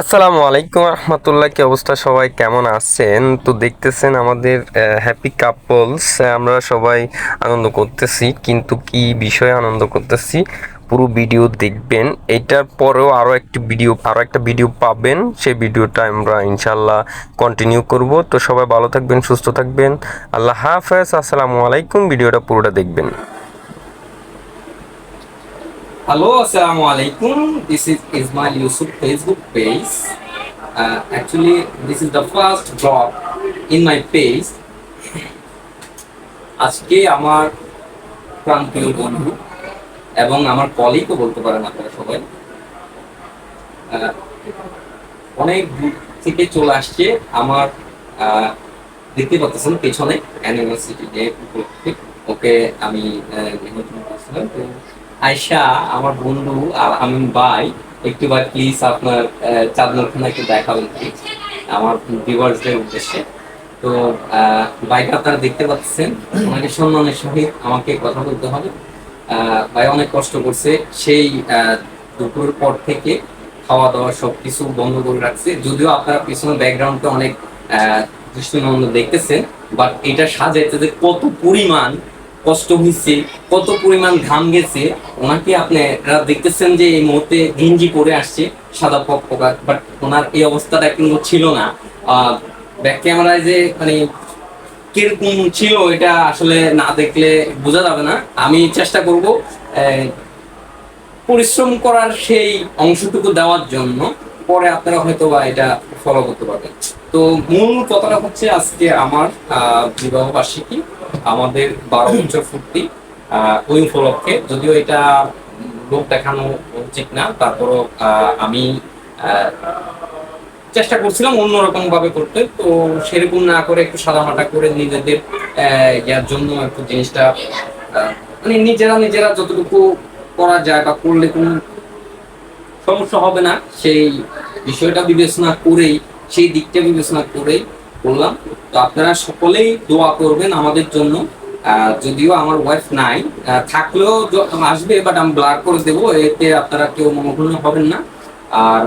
আসসালামু আলাইকুম রহমতুল্লাহ, কি অবস্থা? সবাই কেমন আছেন? তো দেখতেছেন আমাদের হ্যাপি কাপলস আমরা সবাই আনন্দ করতেছি, কিন্তু কি বিষয়ে আনন্দ করতেছি? পুরো ভিডিও দেখবেন। এটার পরেও আরও একটি ভিডিও আরও একটা ভিডিও পাবেন। সেই ভিডিওটা আমরা ইনশাল্লাহ কন্টিনিউ করব। তো সবাই ভালো থাকবেন, সুস্থ থাকবেন। আল্লাহ হাফেজ, আসসালামু আলাইকুম। ভিডিওটা পুরোটা দেখবেন। Assalamu alaikum. This is Ismail Yusuf Facebook page. Uh, actually, this is the first blog in my page. আজকে আমার প্রান্তীয় বন্ধু এবং আমার কলিগও বলতে পারেন আপনারা সবাই অনেক দূর থেকে চলে আসছে আমার দেখতে পাচ্ছেন পেছনে অ্যানিভার্সিটি ডে ওকে আমি নিমন্ত্রণ করছিলাম তো আয়শা আমার বন্ধু আর আমি ভাই একটু বার প্লিজ আপনার আহ, চাঁদ মুখখানা একটু দেখাবেন প্লিজ আমার ভিউয়ার্সদের উদ্দেশ্যে। তো ভাইকে আপনারা দেখতে পাচ্ছেন ওনাকে সম্মানের সহিত আমাকে কথা বলতে হবে। ভাই অনেক কষ্ট করছে সেই দুপুরের পর থেকে খাওয়া দাওয়া সবকিছু বন্ধ করে রাখছে। যদিও আপনারা পিছনে ব্যাকগ্রাউন্ডটা অনেক দৃষ্টিনন্দ দেখতেছেন বাট এটা সাজাইতে যে কত পরিমাণ কষ্ট হয়েছে কত পরিমাণ ঘাম গেছে, ওনাকে আপনারা দেখতেছেন যে এই মুহূর্তে গেঞ্জি পরে আসছে, সাদা পক পকা বাট ওনার এই অবস্থাটা কিন্তু ছিল না। ব্যাক ক্যামেরায় যে মানে কীরকম ছিল এটা আসলে না দেখলে বোঝা যাবে না। আমি চেষ্টা করব পরিশ্রম করার সেই অংশটুকু দেওয়ার জন্য, পরে আপনারা হয়তো বা এটা ফলো করতে পারবেন। তো মূল কথাটা হচ্ছে আজকে আমার বিবাহ বার্ষিকী আমাদের বারো বছর ফুর্তি ওই উপলক্ষে। যদিও এটা লোক দেখানো উচিত না, তারপরও আমি চেষ্টা করছিলাম অন্যরকম ভাবে করতে। তো সেরকম না করে একটু সাদামাটা করে নিজেদের ইয়ার জন্য একটু জিনিসটা মানে নিজেরা নিজেরা যতটুকু করা যায় বা করলে কোনো সমস্যা হবে না। সেই বিষয়টা বিবেচনা করেই, সেই দিকটা বিবেচনা করেই করলাম। তো আপনারা সকলেই দোয়া করবেন আমাদের জন্য। যদিও আমার ওয়াইফ নাই থাকলেও আসবে বাট আমি ব্লার করে দেবো। এতে আপনারা কেউ মনোক্ষুণ্ণ হবেন না। আর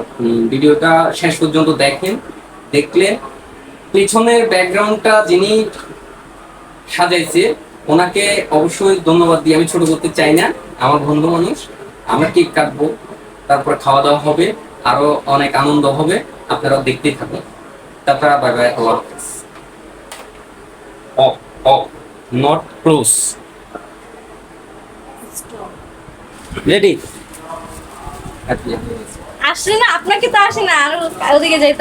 ভিডিওটা শেষ পর্যন্ত দেখেন। দেখলে পেছনের ব্যাকগ্রাউন্ডটা যিনি সাজাইছে, ওনাকে অবশ্যই ধন্যবাদ দিয়ে আমি ছোট করতে চাই না, আমার বন্ধু মানুষ। আমরা কেক কাটবো, তারপর খাওয়া দাওয়া হবে, আরও অনেক আনন্দ হবে। আপনারা দেখতেই থাকুন। তারপর বাই বাই আল্লাহ ও অফ নট ক্লোজ রেডি আসলে না আপনাকে তো আসে না আর ওদিকে যাইতে